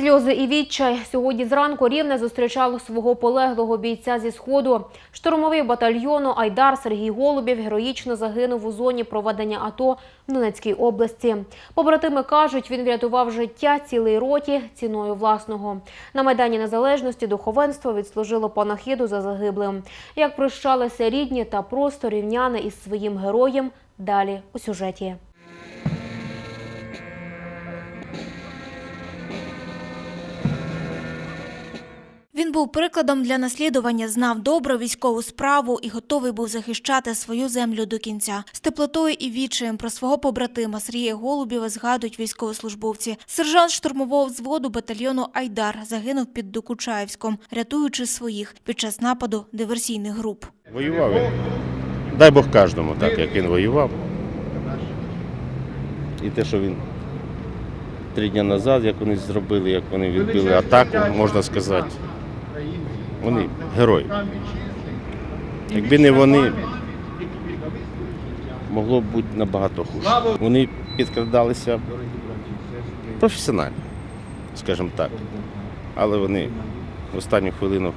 Сльози і відчай сьогодні зранку рівне зустрічало свого полеглого бійця зі сходу. Штурмовий батальйону Айдар Сергій Голубів героїчно загинув у зоні проведення АТО в Донецькій області. Побратими кажуть, він врятував життя цілій роті ціною власного. На майдані Незалежності духовенство відслужило панахиду за загиблим. Як прощалися рідні та просто рівняни із своїм героєм. Далі у сюжеті. Він був прикладом для наслідування, знав добре військову справу і готовий був захищати свою землю до кінця. З теплотою і відчаєм про свого побратима Сергія Голубєва згадують військовослужбовці. Сержант штурмового взводу батальйону Айдар загинув під Докучаєвськом, рятуючи своїх під час нападу диверсійних груп. Воював він. Дай Бог кожному, так як він воював. І те, що він три дні назад, як вони зробили, як вони відбили атаку, можна сказати. Вони герої. Якби не вони, могло б бути набагато хуже. Вони підкрадалися професіонально, скажімо так. Але вони в останню хвилину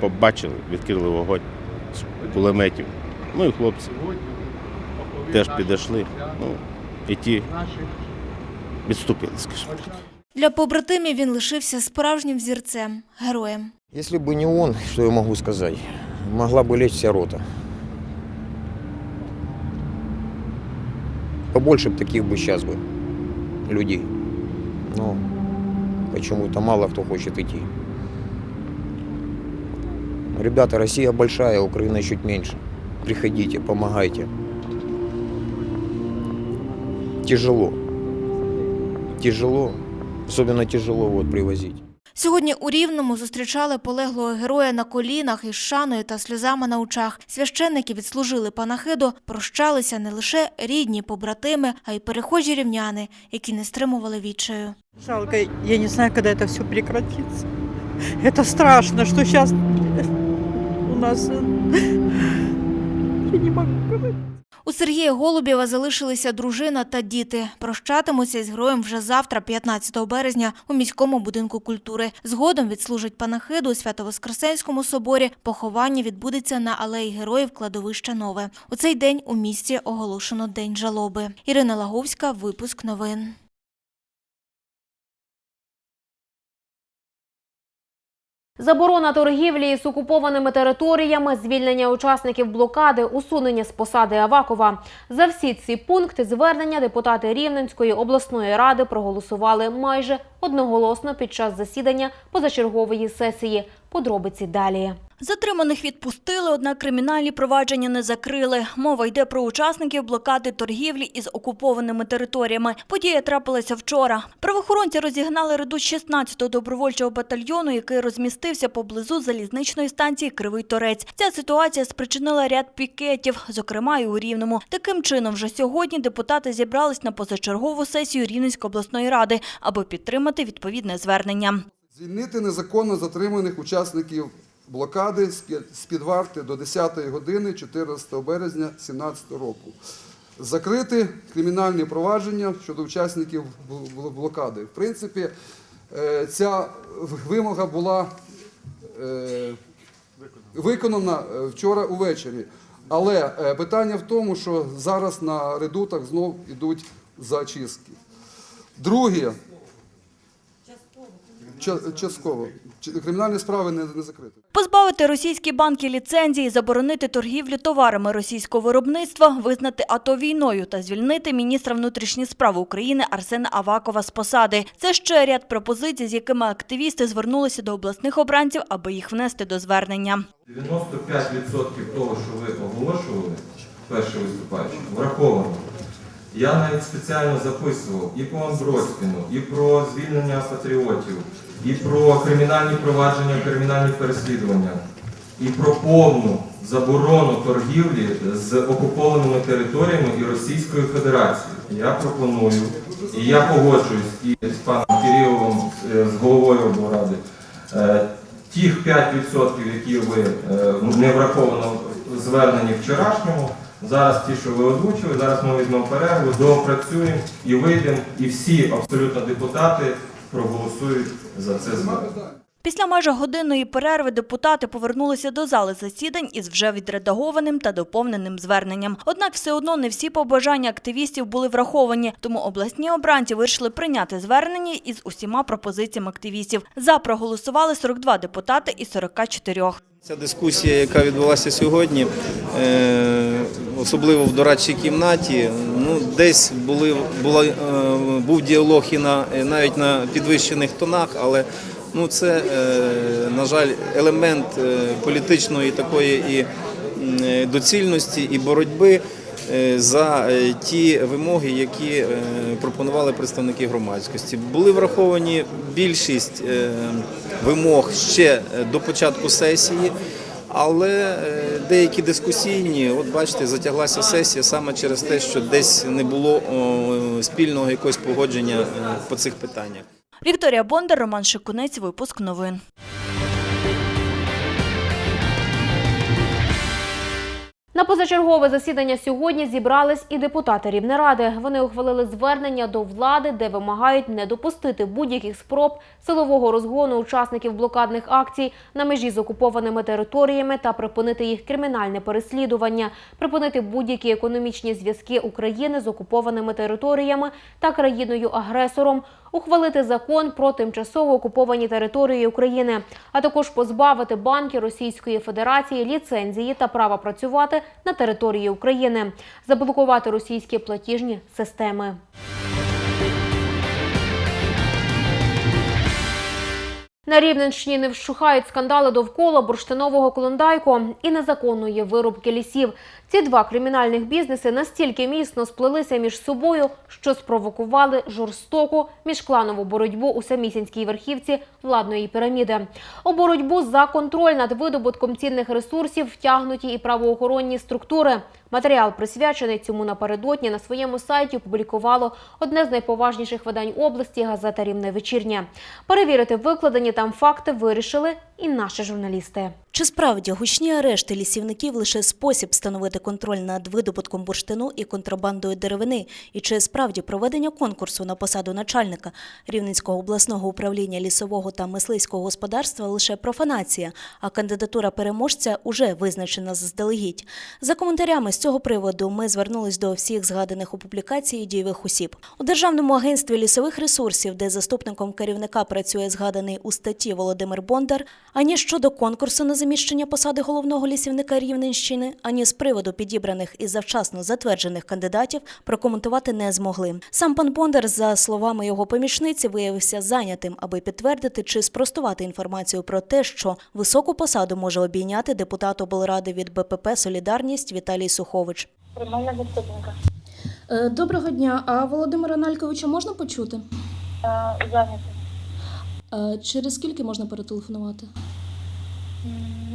побачили, відкрили вогонь з кулеметів. Ну і хлопці теж підійшли. Ну, і ті відступили, скажімо так. Для побратимів він лишився справжнім взірцем, героєм. Если бы не он, что я могу сказать, могла бы лечь вся рота. Побольше бы таких бы сейчас бы людей. Но почему-то мало кто хочет идти. Ребята, Россия большая, Украина чуть меньше. Приходите, помогайте. Тяжело. Тяжело. Особенно тяжело вот привозить. Сьогодні у Рівному зустрічали полеглого героя на колінах із шаною та сльозами на очах. Священники відслужили панахиду, прощалися не лише рідні побратими, а й перехожі рівняни, які не стримували відчаю. Жалко, я не знаю, когда это все прекратится. Это страшно, что сейчас у нас... э, Я не могу говорить. У Сергія Голубєва залишилися дружина та діти. Прощатимуться із героєм вже завтра, 15 березня, у міському будинку культури. Згодом відслужить панахиду у Свято-Воскресенському соборі. Поховання відбудеться на алеї героїв кладовища Нове. У цей день у місті оголошено День жалоби. Ірина Лаговська, випуск новин. Заборона торгівлі з окупованими територіями, звільнення учасників блокади, усунення з посади Авакова. За всі ці пункти звернення депутати Рівненської обласної ради проголосували майже одноголосно під час засідання позачергової сесії. Подробиці далі. Затриманих відпустили, однак кримінальні провадження не закрили. Мова йде про учасників блокади торгівлі із окупованими територіями. Подія трапилася вчора. Правоохоронці розігнали ряду 16-го добровольчого батальйону, який розмістився поблизу залізничної станції Кривий Торець. Ця ситуація спричинила ряд пікетів, зокрема і у Рівному. Таким чином, вже сьогодні депутати зібрались на позачергову сесію Рівненської обласної ради, аби підтримати відповідне звернення. Звільнити незаконно затриманих учасників блокади з з-під варти до 10 години 14 березня 2017 року. Закрити кримінальні провадження щодо учасників бл- бл- блокади. В принципі, е, ця вимога була е, виконана е, вчора увечері. Але питання в тому, що зараз на редутах знов йдуть зачистки. Друге, Частково. Кримінальні справи не, не закриті. Позбавити російські банки ліцензії, заборонити торгівлю товарами російського виробництва, визнати АТО війною та звільнити міністра внутрішніх справ України Арсена Авакова з посади. Це ще ряд пропозицій, з якими активісти звернулися до обласних обранців, аби їх внести до звернення. 95% того, що ви оголошували, перший виступаючий, враховано. Я навіть спеціально записував і по Амброськіну, і про звільнення патріотів, і про кримінальні провадження, кримінальні переслідування, і про повну заборону торгівлі з окупованими територіями і Російською Федерацією. Я пропоную, і я погоджуюсь і з паном Кириловим, е, з головою облради, е, тих 5%, які ви е, не враховано в зверненні вчорашньому, зараз ті, що ви озвучили, зараз ми візьмемо перерву, доопрацюємо і вийдемо, і всі абсолютно депутати проголосують за це звернення. Після майже годинної перерви депутати повернулися до зали засідань із вже відредагованим та доповненим зверненням. Однак все одно не всі побажання активістів були враховані, тому обласні обранці вирішили прийняти звернення із усіма пропозиціями активістів. За проголосували 42 депутати із 44. Ця дискусія, яка відбулася сьогодні, е, особливо в дорадчій кімнаті, ну десь були була е, був діалог і на навіть на підвищених тонах, але ну це е, на жаль елемент е, політичної такої і е, доцільності і боротьби. За ті вимоги, які пропонували представники громадськості, були враховані більшість вимог ще до початку сесії, але деякі дискусійні, от бачите, затяглася сесія саме через те, що десь не було спільного якогось погодження по цих питаннях. Вікторія Бондар, Роман Шикунець, випуск новин. На позачергове засідання сьогодні зібрались і депутати Рівнеради. Вони ухвалили звернення до влади, де вимагають не допустити будь-яких спроб силового розгону учасників блокадних акцій на межі з окупованими територіями та припинити їх кримінальне переслідування, припинити будь-які економічні зв'язки України з окупованими територіями та країною-агресором, ухвалити закон про тимчасово окуповані території України, а також позбавити банки Російської Федерації ліцензії та права працювати на території України, заблокувати російські платіжні системи. На Рівненщині не вщухають скандали довкола бурштинового клондайку і незаконної вирубки лісів. Ці два кримінальних бізнеси настільки міцно сплелися між собою, що спровокували жорстоку міжкланову боротьбу у самісінській верхівці владної піраміди. У боротьбу за контроль над видобутком цінних ресурсів втягнуті і правоохоронні структури. Матеріал, присвячений цьому напередодні, на своєму сайті опублікувало одне з найповажніших видань області газета Рівне вечірня. Перевірити викладені там факти вирішили і наші журналісти. Чи справді гучні арешти лісівників лише спосіб встановити контроль над видобутком бурштину і контрабандою деревини? І чи справді проведення конкурсу на посаду начальника Рівненського обласного управління лісового та мисливського господарства лише профанація, а кандидатура переможця уже визначена заздалегідь? За коментарями з цього приводу ми звернулись до всіх згаданих у публікації дієвих осіб. У Державному агентстві лісових ресурсів, де заступником керівника працює згаданий у статті Володимир Бондар, ані щодо конкурсу на заміщення посади головного лісівника Рівненщини, ані з приводу підібраних і завчасно затверджених кандидатів прокоментувати не змогли. Сам пан Бондар, за словами його помічниці, виявився зайнятим, аби підтвердити чи спростувати інформацію про те, що високу посаду може обійняти депутат облради від БПП Солідарність Віталій Сухович. Приймальна заступника. Е, Доброго дня. А Володимира Нальковича можна почути? Е, Зайнятий. Е, Через скільки можна перетелефонувати?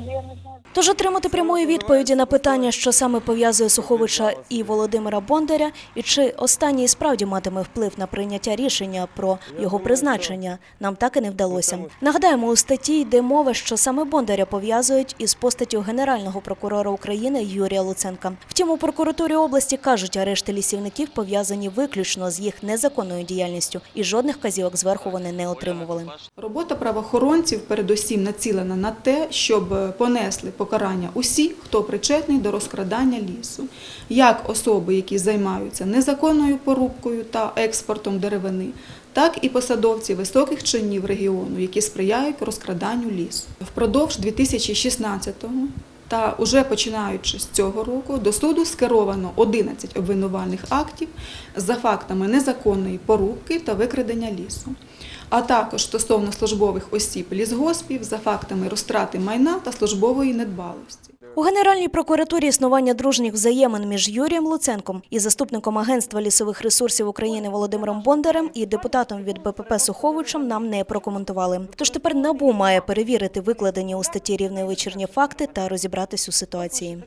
Я не знаю. Тож отримати прямої відповіді на питання, що саме пов'язує Суховича і Володимира Бондаря, і чи останній справді матиме вплив на прийняття рішення про його призначення, нам так і не вдалося. Нагадаємо, у статті йде мова, що саме Бондаря пов'язують із постаттю генерального прокурора України Юрія Луценка. Втім, у прокуратурі області кажуть, арешти лісівників пов'язані виключно з їх незаконною діяльністю, і жодних казівок зверху вони не отримували. Робота правоохоронців передусім націлена на те, щоб е, покарання усі, хто причетний до розкрадання лісу, як особи, які займаються незаконною порубкою та експортом деревини, так і посадовці високих чинів регіону, які сприяють розкраданню лісу. Впродовж 2016-го та уже починаючи з цього року до суду скеровано 11 обвинувальних актів за фактами незаконної порубки та викрадення лісу а також стосовно службових осіб лісгоспів за фактами розтрати майна та службової недбалості. У Генеральній прокуратурі існування дружніх взаємин між Юрієм Луценком і заступником Агентства лісових ресурсів України Володимиром Бондарем і депутатом від БПП Суховичем нам не прокоментували. Тож тепер НАБУ має перевірити викладені у статті рівне вечірні факти та розібратись у ситуації.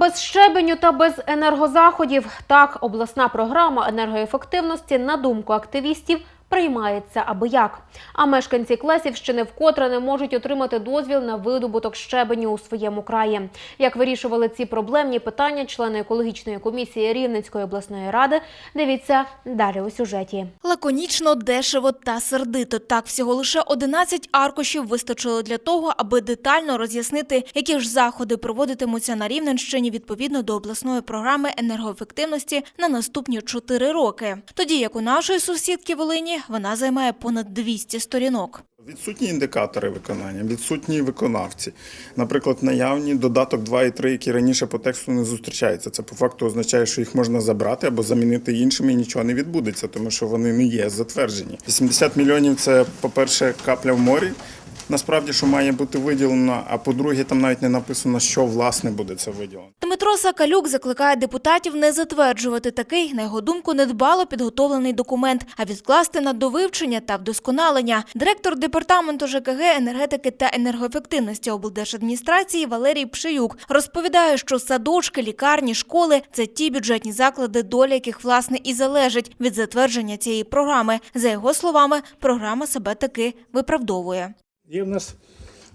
Без щебеню та без енергозаходів. Так обласна програма енергоефективності на думку активістів приймається аби як. А мешканці Клесівщини вкотре не можуть отримати дозвіл на видобуток щебеню у своєму краї. Як вирішували ці проблемні питання члени екологічної комісії Рівненської обласної ради, дивіться далі у сюжеті. Лаконічно, дешево та сердито. Так, всього лише 11 аркушів вистачило для того, аби детально роз'яснити, які ж заходи проводитимуться на Рівненщині відповідно до обласної програми енергоефективності на наступні 4 роки. Тоді як у нашої сусідки Волині вона займає понад 200 сторінок. Відсутні індикатори виконання, відсутні виконавці. Наприклад, наявні додаток 2 і 3, які раніше по тексту не зустрічаються. Це по факту означає, що їх можна забрати або замінити іншими, і нічого не відбудеться, тому що вони не є затверджені. 80 мільйонів це, по-перше, капля в морі. Насправді, що має бути виділено, а по-друге, там навіть не написано, що власне буде це виділено. Дмитро Сакалюк закликає депутатів не затверджувати такий, на його думку, недбало підготовлений документ, а відкласти на довивчення та вдосконалення. Директор департаменту ЖКГ, енергетики та енергоефективності облдержадміністрації Валерій Пшиюк розповідає, що садочки, лікарні, школи це ті бюджетні заклади, доля яких власне і залежить від затвердження цієї програми. За його словами, програма себе таки виправдовує. Є в нас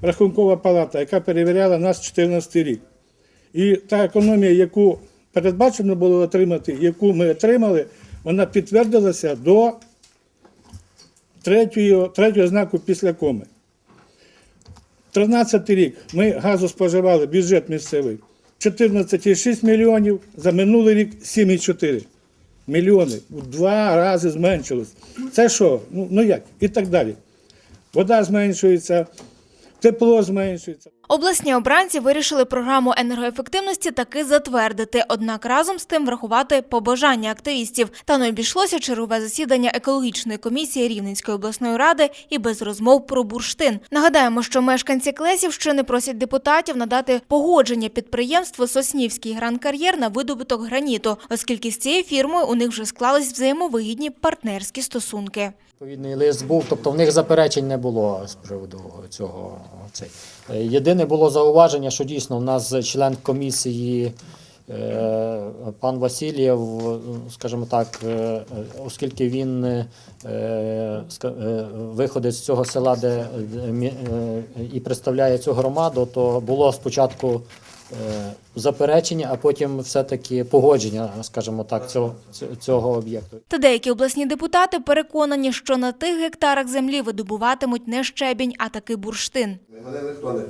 рахункова палата, яка перевіряла нас 14 рік. І та економія, яку передбачено було отримати, яку ми отримали, вона підтвердилася до третього, третього знаку після коми. 13 рік ми газу споживали, бюджет місцевий 14,6 мільйонів, за минулий рік 7,4 мільйони. В два рази зменшилось. Це що? Ну, ну як? І так далі. Вода зменшується, тепло зменшується. Обласні обранці вирішили програму енергоефективності таки затвердити, однак разом з тим врахувати побажання активістів. Та не обійшлося чергове засідання екологічної комісії Рівненської обласної ради і без розмов про бурштин. Нагадаємо, що мешканці Клесівщини просять депутатів надати погодження підприємству Соснівський гран-кар'єр на видобуток граніту, оскільки з цією фірмою у них вже склались взаємовигідні партнерські стосунки. Відповідний лист був, тобто в них заперечень не було з приводу цього. Цей. Е, Єдине було зауваження, що дійсно в нас член комісії е, пан Васильєв, скажімо так, е, оскільки він виходить з цього села, де і представляє цю громаду, то було спочатку заперечення, а потім все-таки погодження, скажімо так, цього, цього об'єкту. Та деякі обласні депутати переконані, що на тих гектарах землі видобуватимуть не щебінь, а таки бурштин. Мене ніхто не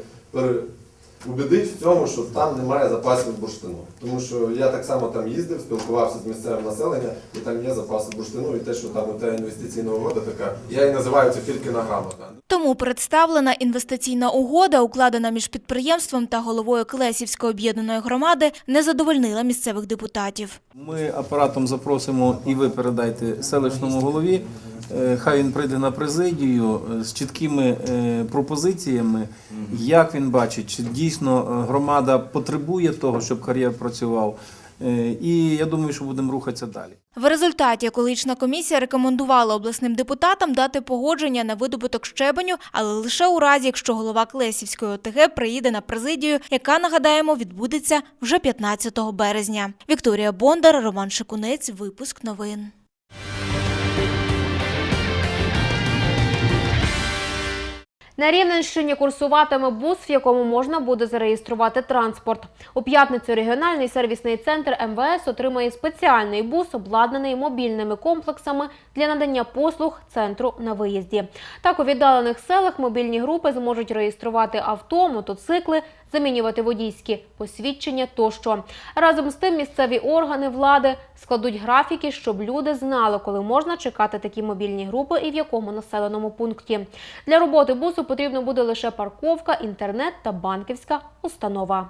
переубедить в цьому, що там немає запасів бурштину. Тому що я так само там їздив, спілкувався з місцевим населенням, і там є запаси бурштину, і те, що там та інвестиційна угода така, я її називаю це фількіна грамота. Тому представлена інвестиційна угода, укладена між підприємством та головою Клесівської об'єднаної громади, не задовольнила місцевих депутатів. Ми апаратом запросимо і ви передайте селищному голові. Е, Хай він прийде на президію е, з чіткими е, пропозиціями, як він бачить, чи дійсно е, громада потребує того, щоб кар'єр працював. Е, І я думаю, що будемо рухатися далі. В результаті екологічна комісія рекомендувала обласним депутатам дати погодження на видобуток щебеню, але лише у разі, якщо голова Клесівської ОТГ приїде на президію, яка нагадаємо відбудеться вже 15 березня. Вікторія Бондар, Роман Шикунець. Випуск новин. На Рівненщині курсуватиме бус, в якому можна буде зареєструвати транспорт. У п'ятницю регіональний сервісний центр МВС отримає спеціальний бус, обладнаний мобільними комплексами для надання послуг центру на виїзді. Так у віддалених селах мобільні групи зможуть реєструвати авто, мотоцикли, замінювати водійські посвідчення тощо. Разом з тим місцеві органи влади складуть графіки, щоб люди знали, коли можна чекати такі мобільні групи і в якому населеному пункті. Для роботи бусу потрібно буде лише парковка, інтернет та банківська установа.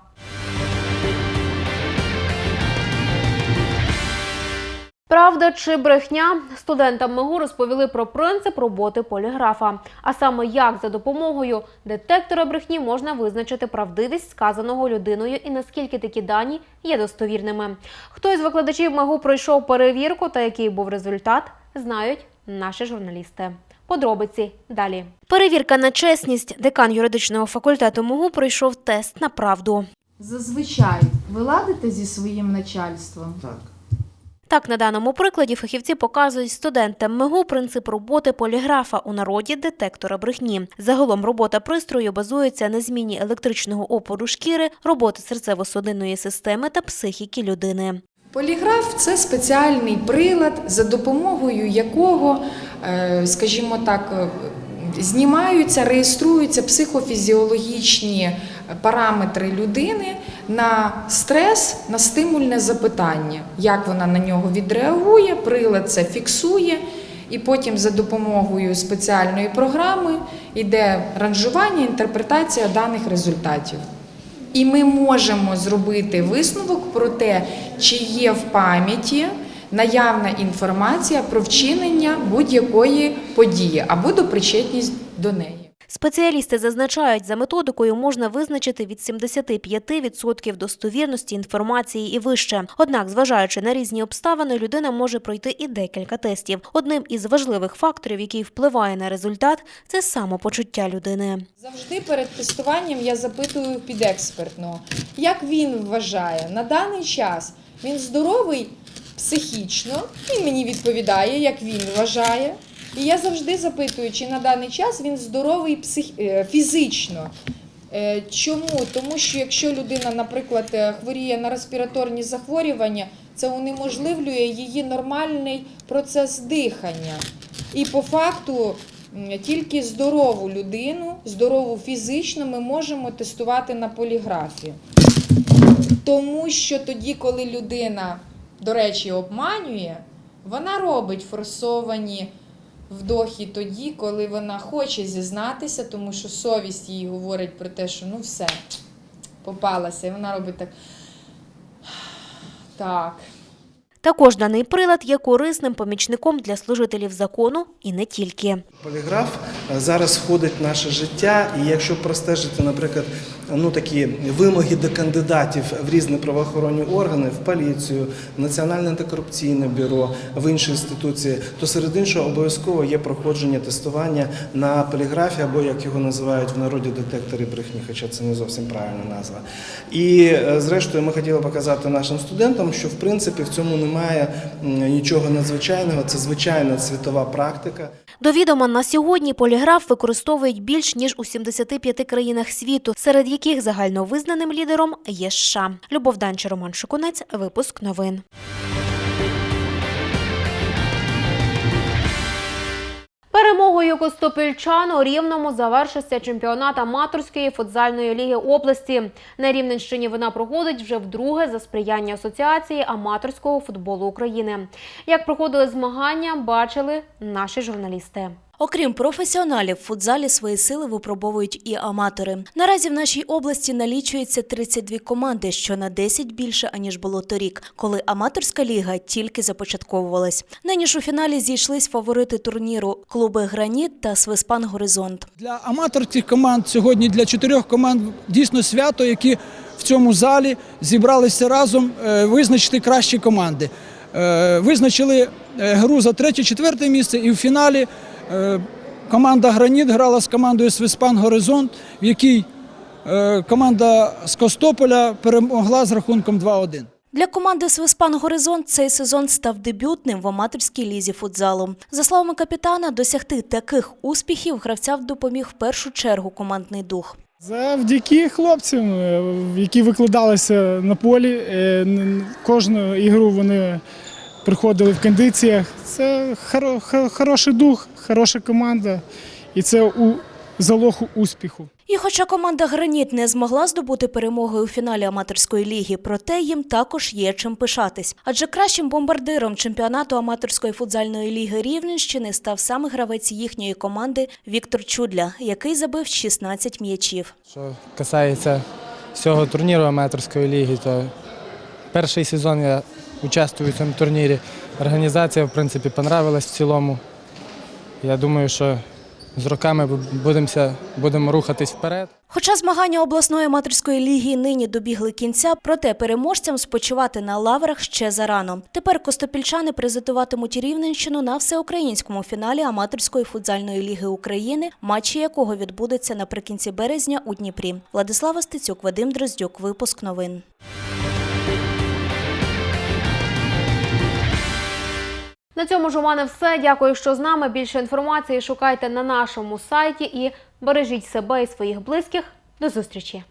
Правда чи брехня? Студентам МИГУ розповіли про принцип роботи поліграфа, а саме як за допомогою детектора брехні можна визначити правдивість сказаного людиною і наскільки такі дані є достовірними. Хто із викладачів МИГУ пройшов перевірку та який був результат, знають наші журналісти. Подробиці далі. Перевірка на чесність. Декан юридичного факультету МИГУ пройшов тест на правду. Зазвичай ви ладите зі своїм начальством? Так. Так, на даному прикладі фахівці показують студентам МИГУ принцип роботи поліграфа у народі детектора брехні. Загалом робота пристрою базується на зміні електричного опору шкіри, роботи серцево-судинної системи та психіки людини. Поліграф це спеціальний прилад, за допомогою якого, е, скажімо так, е, знімаються, реєструються психофізіологічні параметри людини на стрес, на стимульне запитання. Як вона на нього відреагує, прилад це фіксує, і потім за допомогою спеціальної програми йде ранжування, інтерпретація даних результатів. І ми можемо зробити висновок про те, чи є в пам'яті наявна інформація про вчинення будь-якої події або до причетність до неї. Спеціалісти зазначають, за методикою можна визначити від 75% достовірності інформації і вище. Однак, зважаючи на різні обставини, людина може пройти і декілька тестів. Одним із важливих факторів, який впливає на результат, це самопочуття людини. Завжди перед тестуванням я запитую підекспертного, як він вважає на даний час він здоровий психічно, він мені відповідає, як він вважає. І я завжди запитую, чи на даний час він здоровий псих... е, фізично. Е, Чому? Тому що якщо людина, наприклад, е, хворіє на респіраторні захворювання, це унеможливлює її нормальний процес дихання. І по факту тільки здорову людину, здорову фізично ми можемо тестувати на поліграфі. Тому що тоді, коли людина, до речі, обманює, вона робить форсовані вдохи тоді, коли вона хоче зізнатися, тому що совість їй говорить про те, що ну все, попалася. І вона робить так. Так. Також даний прилад є корисним помічником для служителів закону і не тільки. Поліграф е, зараз входить в наше життя, і якщо простежити, наприклад, ну такі вимоги до кандидатів в різні правоохоронні органи, в поліцію, в Національне антикорупційне бюро, в інші інституції, то серед іншого обов'язково є проходження тестування на поліграфі, або як його називають в народі детектори брехні, хоча це не зовсім правильна назва. І е, зрештою ми хотіли показати нашим студентам, що в принципі в цьому немає нічого надзвичайного, це звичайна світова практика. До відома на сьогодні поліграф використовують більш ніж у 75 країнах світу, серед яких загальновизнаним лідером є США. Любов Данче, Роман Шукунець, випуск новин. Костопільчан у Рівному завершився чемпіонат аматорської футзальної ліги області. На Рівненщині вона проходить вже вдруге за сприяння Асоціації аматорського футболу України. Як проходили змагання, бачили наші журналісти. Окрім професіоналів, в футзалі свої сили випробовують і аматори. Наразі в нашій області налічується 32 команди, що на 10 більше аніж було торік, коли аматорська ліга тільки започатковувалась. Нині ж у фіналі зійшлись фаворити турніру клуби Граніт та Свиспан Горизонт. Для аматорських команд сьогодні для чотирьох команд дійсно свято, які в цьому залі зібралися разом е, визначити кращі команди. Е, Визначили е, гру за третє-четверте місце, і в фіналі команда Граніт грала з командою Свиспан Горизонт, в якій е, команда з Костополя перемогла з рахунком 2-1. Для команди Свиспан Горизонт цей сезон став дебютним в аматорській лізі футзалу. За словами капітана, досягти таких успіхів гравцям допоміг в першу чергу командний дух. Завдяки хлопцям, е, які викладалися на полі. е, Кожну ігру вони приходили в кондиціях. Це хоро- хороший дух, хороша команда, і це у залог успіху. І хоча команда Граніт не змогла здобути перемоги у фіналі аматорської ліги, проте їм також є чим пишатись. Адже кращим бомбардиром чемпіонату аматорської футзальної ліги Рівненщини став саме гравець їхньої команди Віктор Чудля, який забив 16 м'ячів. Що касається всього турніру аматорської ліги, то перший сезон я участвую в цьому турнірі. Організація, в принципі, понравилась в цілому. Я думаю, що з роками будемося, будемо рухатись вперед. Хоча змагання обласної аматорської ліги нині добігли кінця, проте переможцям спочивати на лаврах ще зарано. Тепер костопільчани презентуватимуть Рівненщину на всеукраїнському фіналі аматорської футзальної ліги України, матчі якого відбудеться наприкінці березня у Дніпрі. Владислава Стецюк, Вадим Дроздюк. Випуск новин. На цьому ж у мене все. Дякую, що з нами. Більше інформації шукайте на нашому сайті і бережіть себе і своїх близьких. До зустрічі!